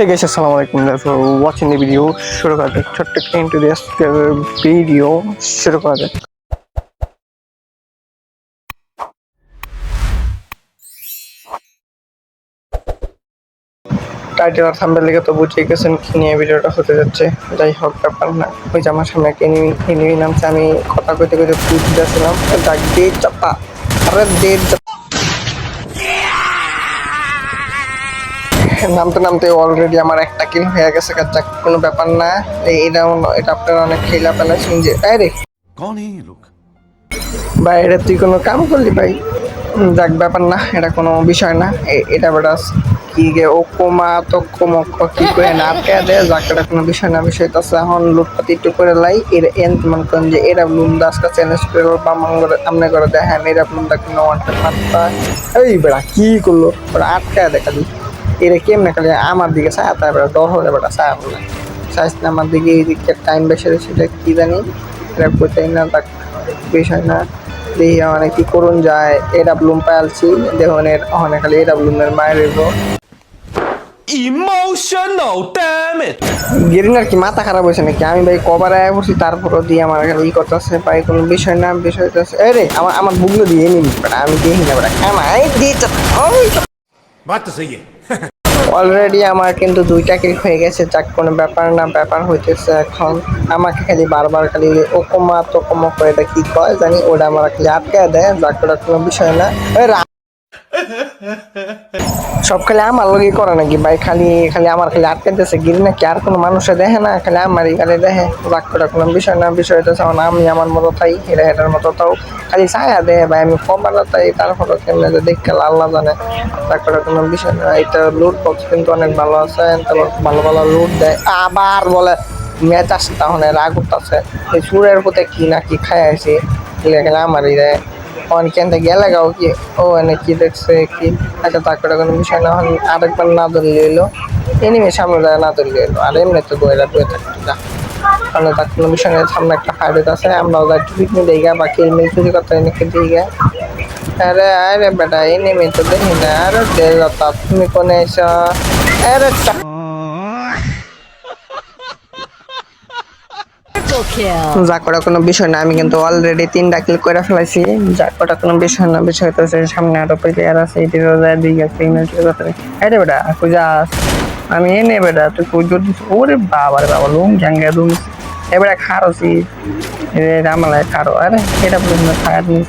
Hey guys, assalamu alaikum. Thanks for watching the video. শুরু করা যাক ছোট্ট ইন্টু আজকের ভিডিও শুরু করা যাক টাইটেল আর থাম্বেল লিখে তো বুঝিয়ে গেছেন কি নিয়ে ভিডিওটা হতে যাচ্ছে। যাই হোক ব্যাপার না। ওই যে আমার সামনে একটা এনিমি এনিমি নামছে। আমি কথা কইতে কইতে বুঝতেছিলাম ডাক দে চাপা। আরে দে নামতে নামতে অলরেডি আমার একটা কিল হয়ে গেছে যাক কোনো ব্যাপার না। এটা এটা আপনারা অনেক খেলা পেলেছেন যে আরে কোন এই লোক তুই কোনো কাম করলি ভাই? যাক ব্যাপার না এটা কোনো বিষয় না। এটা বেটা কি গে ও কোমা তো কোমক কি করে না কে দে যাক এটা কোনো বিষয় না বিষয় তো এখন লুটপাতি একটু করে লাই এর এন মনে করেন যে এরা লুন্দা আজকে চ্যালেঞ্জ করে বা মঙ্গল সামনে করে দেখেন হ্যাঁ, এরা লুন্দা কোনো ওয়ান্টেড মাত্রা এই বেড়া কি করল? ওরা আটকে দেখা দিই এরা কেমনে খালি আমার দিকে চায় তার বেড়া ডর হলে বেটা চায় বলে চাইছ না আমার দিকে এই দিকটা টাইম বেশি সেটা কি জানি এটা কোথায় না তাক বিষয় না। দেখি মানে কি করুন যায় এ ডাব্লুম পাইলছি দেখুন এর ওখানে খালি এ ডাব্লুমের মায়ের damn it! গেরিনার কি মাথা খারাপ হয়েছে নাকি? আমি ভাই কবার আয়া পড়ছি তারপরও দিয়ে আমার খালি ই করতেছে ভাই কোনো বিষয় না বিষয় হইতেছে। এই রে আমার আমার বুকলো দিয়ে নিবি আমি দেখি না বেটা আমায় দিয়ে বাত তো সহি অলরেডি আমার কিন্তু দুইটা কিল হয়ে গেছে, যাক কোনো ব্যাপার না, ব্যাপার হইতেছে এখন। আমাকে খালি বারবার খালি ওকমা তোকমা করে এটা কি কয়, জানি ওটা আমার খালি আটকে দেয়, যাক ওটা কোনো বিষয় না। সব খালি আমার লগে করে নাকি? ভাই, খালি খালি আমার খালি আটকে দিতেছে গিরি নাকি? আর কোনো মানুষে দেখে না? খালি আমারই খালি দেখে। যাক ওটা কোনো বিষয় না, বিষয় হইতেছে এখন আমি আমার মতো তাই হেরা হেটার মতো তাও। খালি ছায়া দেয় ভাই, আমি কমার তাই তারপরে কেমনে যে দেখতে আল্লাহ জানে। যাক ওটা কোনো বিষয় না, এটা লুট বক্স কিন্তু অনেক ভালো আছে তারপর ভালো ভালো লুট দেয়। আবার বলে ম্যাচ আসছে তাহলে রাগ উঠতেছে। এই সুরের প্রতি কি না কি খাই আছি গেলে আমারই দেয়। অনেকে গেলে গাও কি? ও, এনে কি দেখছে কি? একটা তাকড়া কোনো বিষয় না আরেকবার না ধরলে এলো। এনিমে সামনে যায় না ধরলে এলো। আর এমনি তো গোয়েরা দুয়ে থাকতে, যা। কারণ তার কোনো বিষয় সামনে একটা ফাইট আছে, আমরাও যাই টুপিক নিয়ে দিই গা বাকি এমনি চুরি করতে এনেকে দিই গা আরে আরে বেটা, এনিমে তো দেখি না। আরে তুমি কোনে এসো? আরে যা করা কোনো বিষয় না, আমি কিন্তু অলরেডি তিনটা ক্লিক করে ফেলাইছি। যা করা কোনো বিষয় না, বিষয় তো সামনে আরও প্লেয়ার আছে এটি দিই চলে কথা আরে বেটা কুজা আমি এনে বেটা, তুই কুজো ওরে বাবা রে বাবা লুম জাঙ্গা লুম এবারে খারোছি এ রামালায় খারো। আরে, এটা বলুন না ফায়ার নিস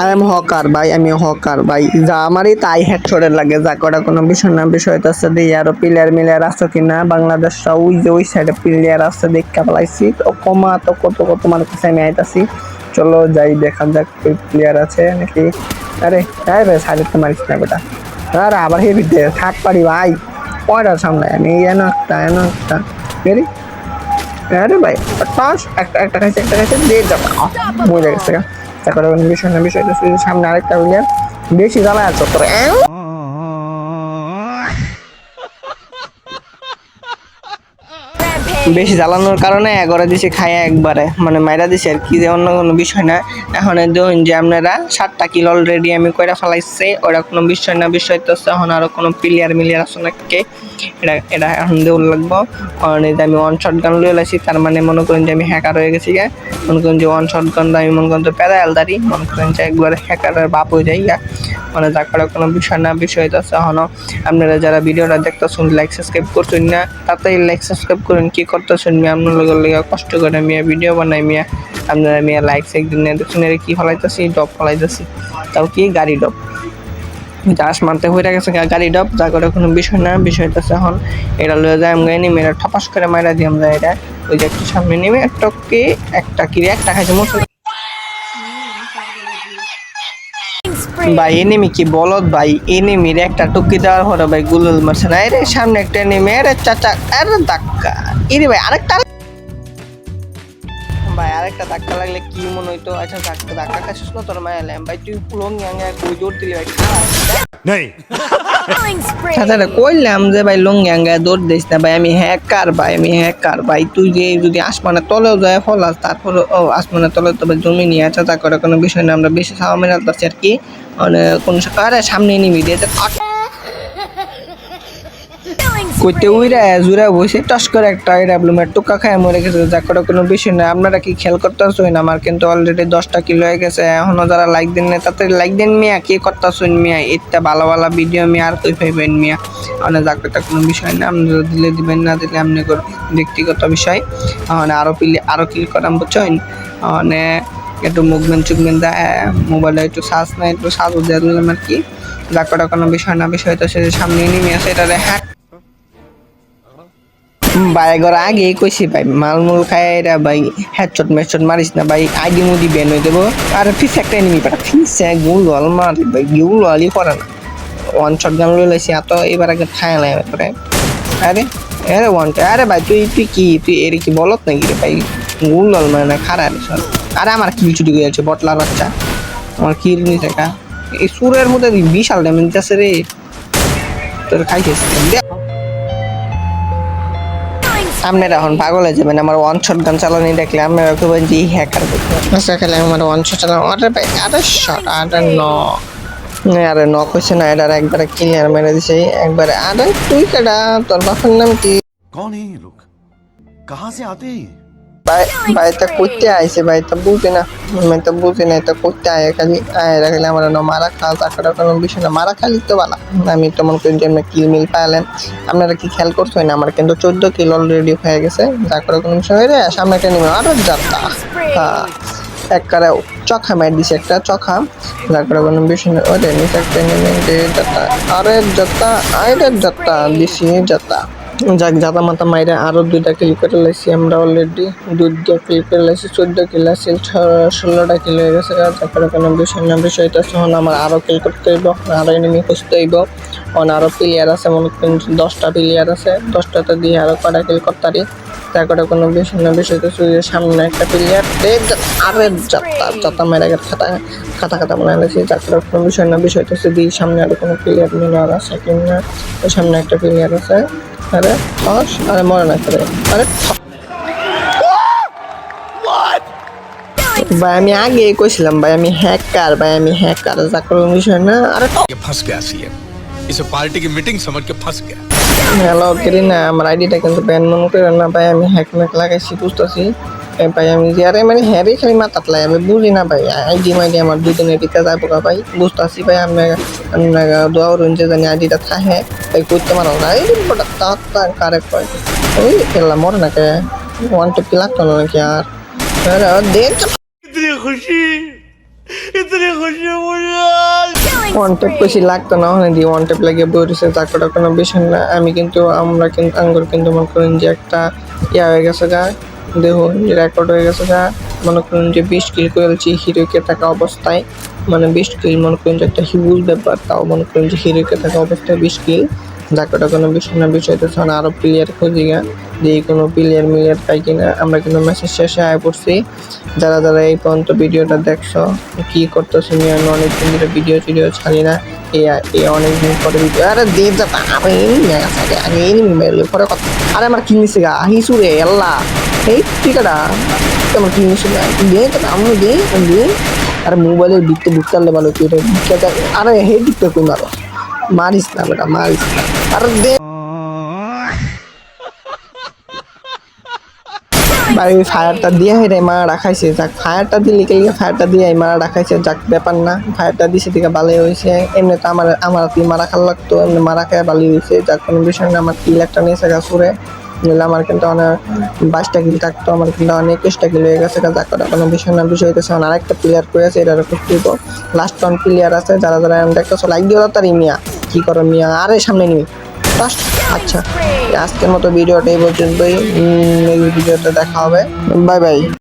আই এম হকার ভাই আমি হকার ভাই যা আমারই তাই হেড শটের লাগে, যা করা কোনো বিষয় না, বিষয় হইতাছে দিয়ে আরও প্লেয়ার মিলিয়ার আছে কিনা বাংলাদেশটা ওই যে ওই সাইডে প্লেয়ার আছে দেখা পালাইছি তো কমা, তো কত কত মানে কাছে আমি আইতাছি। চলো যাই, দেখা যাক প্লেয়ার আছে নাকি। আরে হ্যাঁ ভাই সাইডে তো মারিস না বেটা। আরে, আবার হেভি থাক পারি, ভাই। কয়টার সামনে আমি, এনো একটা এনো একটা। বেরি আরে ভাই পাঁচ একটা একটা খাইছে একটা খাইছে, দিয়ে যাবে মজা গেছে তারপরে অন্য বিষয় না বিষয় যে সামনে আরেকটা প্লেয়ার বেশি জ্বালা আছে তোর বেশি জ্বালানোর কারণে এগারো দিছে খায় একবারে মানে মাইরা দিছে আর কি, যে অন্য কোনো বিষয় না। এখন দেখুন যে আপনারা সাতটা কিল অলরেডি আমি কইরা ফেলাইছে ওরা কোনো বিষয় না, বিষয় তো এখন আরও কোনো প্লেয়ার মিলিয়ার আছে নাকি? এটা এটা দেউল লাগবো। কারণ এই যে আমি ওয়ান শট গান লয়ে লাইছি, তার মানে মনে করেন যে আমি হ্যাকার হয়ে গেছি গা। মনে করেন যে ওয়ান শট গান আমি মনে করেন তো প্যারাল দাঁড়ি। মনে করেন যে একবারে হ্যাকারের বাপ হয়ে যাই গা। মানে যা করার কোনো বিষয় না, বিষয় তো আছে এখনও। আপনারা যারা ভিডিওটা দেখতেছেন লাইক সাবস্ক্রাইব করছেন না তাতেই লাইক সাবস্ক্রাইব করেন। কি করতেছেন মিয়া? আপনার লগে কষ্ট করে মিয়া ভিডিও বানাই মিয়া। আপনারা মিয়া লাইক একদিন দেখছেন, এর কি ফলাইতেছি? ডব ফলাইতেছি। তাও কি গাড়ি ডব? চাষ মারতে হয়ে গেছে গাড়ি ডব যা করে কোনো বিষয় না বিষয় হইতেছে এখন এটা লয়ে যায় আমরা নিয়ে মেয়েরা ঠপাস করে মাইরা দিয়ে আমরা এটা ওই যে একটু সামনে নেমে একটা কি একটা কি রে, একটা খাইছে Spree. ভাই এনিমি কি বলদ ভাই? এনিমির একটা টুকি দেওয়ার পরে ভাই গুলুল মারছে না। এরে সামনে একটা এনিমি আরে চাচা আরে ধাক্কা। এরে ভাই আরেকটা ভাই আরেকটা ধাক্কা লাগলে কি মনে হইতো? আচ্ছা ধাক্কা ধাক্কা খাচ্ছিস না তোর মায়া ল্যাম ভাই তুই লং গ্যাঙ্গে কই দৌড় দিলি ভাই খারাপ। नहीं Killing spree. সাথে কইলাম যে ভাই লং গ্যাঙ্গে দৌড় দিস না ভাই আমি হ্যাকার ভাই আমি হ্যাকার ভাই। তুই যে যদি আসমানের তলেও যায় ফলাস তারপর ও আসমানের তলে তবে জমি নিয়ে আছে তা করে কোনো বিষয় না। আমরা বেশি সাওয়া পাচ্ছি আর কি। মানে কোন আরে সামনে নিবি দিয়ে কইতে উইরা জুরা বসে টস করে একটা এডাব্লুমের টোকা খায় মরে গেছে, যা করে কোনো বিষয় না আপনারা কি খেয়াল করতেছেন আমার কিন্তু অলরেডি দশটা কিলো হয়ে গেছে। এখনও যারা লাইক দেন না তাতে লাইক দেন মিয়া, কি করতেছেন মিয়া? এটা ভালো ভালো ভিডিও মিয়া, আর কই পাইবেন মিয়া? মানে যাক এটা কোনো বিষয় না আপনারা দিলে দিবেন, না দিলে আপনি ব্যক্তিগত বিষয়। মানে আরও পিলে আরও ক্লিক করাম, বুঝছেন? মানে একটু মুভমেন্ট চুভমেন্ট দেয় মোবাইলে একটু সার্চ না একটু সাজও দিয়ে দিলাম আর কি। যাক করে কোনো বিষয় না বিষয় তো সে সামনে নিয়ে আসে এটা হ্যাক বাইগর আগে কইছি, ভাই, মালমুল খায় এরা, ভাই, হেডশট, মেডশট মারিস না, ভাই আইডি মুডি বেন হয়ে দেবো আর ফিস একটা এনিমি পাঠা ফিস গুল গল মারি ভাই, গুল আলি করে না। ওয়ান শট গান লই লাইছি, এত এবার আগে খায় লাই আরে আরে ওয়ান আরে ভাই, তুই তুই কি, তুই এর কি বলত নাকি রে ভাই? গুল গল মানে না খারা রে আরে আমার কিল চুটি হয়ে যাচ্ছে, বটলার বাচ্চা। আমার কিল নিছে কা। এই সুরের মধ্যে বিশাল ড্যামেজ আছে রে। তোর খাইছিস আপনারা এখন পাগল হয়ে যাবেন, আমার ওয়ান শট গান চালানি দেখলে আপনারা কেউ যে হ্যাকার আচ্ছা খেলে আমার ওয়ান শট চালানো আরে ভাই, আরে শট আরে ন আরে ন কইছে না এটা একবারে ক্লিয়ার মেরে দিছে, একবারে। আরে তুই কেডা? তোর বাপের নাম কি? কোন লোক কাহা সে আতে ভাই বাড়িতে করতে আইছে বাড়িতে বুঝি না। আমি তো বুঝি না তো করতে আয় খালি আয় খালি আমার না মারা খাওয়া চাকরা কোনো বিষয় না। মারা খালি তো বালা। আমি তো মনে করি যে কিল মিল পাইলেন। আপনারা কি খেয়াল করছেন? না আমার কিন্তু চোদ্দ কিল অলরেডি হয়ে গেছে। চাকরা কোনো বিষয় হয়ে যায় সামনে একটা নেমে আরও যাত্রা। হ্যাঁ। এক কারে চখা মেট দিছে একটা চখা। তারপরে না। ওই রে নিচে একটা নেমে আরে যাত্রা। আরে যাত্রা দিছি যাত্রা। যাক জাদা মাতা মাইরে আরও দুইটা কিল করে লাইছি। আমরা অলরেডি দুইটা কিল করে লাইছি, চোদ্দ কিল আছে ষোলোটা কিল হয়ে গেছে। তারপরে কোনো বিষয় না, বিষয় তো তখন আমার আরও কিল করতে হইব আরও এনিমি খুঁজতে হইব। অন আরও প্লেয়ার আছে, মনে করেন দশটা প্লেয়ার আছে, দশটাতে দিয়ে আরও কটা কিল করতারি। তারপরে কোনো বিষয় না বিষয় তো শুধু সামনে একটা প্লেয়ার আরে যাত্রা যাত্রা মেরে গেছে খাতা খাতা খাতা মনে হয়েছে তারপরে কোনো বিষয় না বিষয় তো শুধু সামনে আরো কোনো প্লেয়ার মিলার আছে কিনা ওই সামনে একটা প্লেয়ার আছে আরে ঠস আরে মরে না করে আরে ঠস। ভাই আমি আগে কইছিলাম ভাই আমি হ্যাকার ভাই আমি হ্যাকার যা কোনো বিষয় না আরে ये फंस गया सीएम इसे पार्टी की मीटिंग समझ के फंस गया হ্যালো করি না আমার আইডিটা কিন্তু ব্যান মনে করে না, ভাই। আমি হ্যাক ম্যাক লাগাইছি, বুঝতেছি। ভাই, আমি আরে মানে হ্যারে খালি মাথাত লাই, আমি বুঝি না, ভাই। আইডি মাইডি আমার দুদিনের টিকা যাব গা, ভাই। বুঝতেছি, ভাই, আমি দোয়া করুন যে জানি আইডিটা থাকে। ভাই, করতে পারো না। এই বড় তাক তাক কারে কয়। ওই খেলা মরে না কে? ওয়ান টিপি লাগতো না নাকি আর? দেখ Killing ওয়ান বেশি লাগতো না, ওখানে দিয়ে ওয়ান লাগিয়ে বইছে তারপরে কোনো বিষয় না। আমি কিন্তু, আমরা কিন্তু আঙ্গুর কিন্তু মনে করেন যে একটা ইয়া হয়ে গেছে গা দেখুন যে রেকর্ড হয়ে গেছে গা। মনে করেন যে বিশ কিল করেছি হিরোকে থাকা অবস্থায় মানে বিশ কিল মনে করেন যে একটা হিউজ ব্যাপার, তাও মনে করেন যে হিরোকে থাকা অবস্থায় বিশ কিল। চাকরিটা কোনো বিষয় না বিষয় তো তখন আরও প্লেয়ার খুঁজি গা যে কোনো প্লেয়ার মিলিয়ার পাই কিনা। আমরা কিন্তু মেসেজ শেষে আয় পড়ছি। যারা যারা এই পর্যন্ত ভিডিওটা দেখছ, কি করতেছো নিয়ে আমি অনেকদিন ধরে ভিডিও টিডিও ছাড়ি না। এ এই অনেকদিন পরে ভিডিও আরে দেব আমি এনিমি আগে আগে এনিমি মেরলে পরে কথা আরে আমার কি নিছে গা? হিসু রে, আল্লাহ। এই টিকাটা আমার কি নিছে গা? দে আমি দে আমি দে। আরে মোবাইলের দিকতে বুঝতে পারলে ভালো কি আরে হে দিকটা কই মারো? মারিস না বেটা, মারিস না। আরে দে। ফায়ারটা দিয়ে রে মা রাখাইছে যাক, ফায়ারটা দিলে কে ফায়ারটা দিয়ে মা রাখাইছে যাক, ব্যাপার না, ফায়ারটা দিছে দিকে ভালোই হয়েছে এমনি তো আমার আমার মারা খাল লাগতো, এমনি মারা খায় ভালোই হয়েছে যাক, কোনো বিষয় না, আমার কিল একটা নিয়েছে গা সুরে। নিলে আমার কিন্তু অনেক বাইশটা কিল থাকতো, আমার কিন্তু অনেক একুশটা কিল হয়ে গেছে যাক, ওটা কোনো বিষয় না, বিষয় হইতেছে আরেকটা প্লেয়ার করে আছে এটার খুব লাস্ট ওয়ান প্লেয়ার আছে, যারা যারা দেখতেছো লাইক দিও তাড়াতাড়ি মিয়া। কি করো মিয়া? আরে, সামনে নিবি। আচ্ছা। আজকের মতো ভিডিওটা এই পর্যন্তই। ভিডিওটা ভিডিওতে দেখা হবে। Bye bye.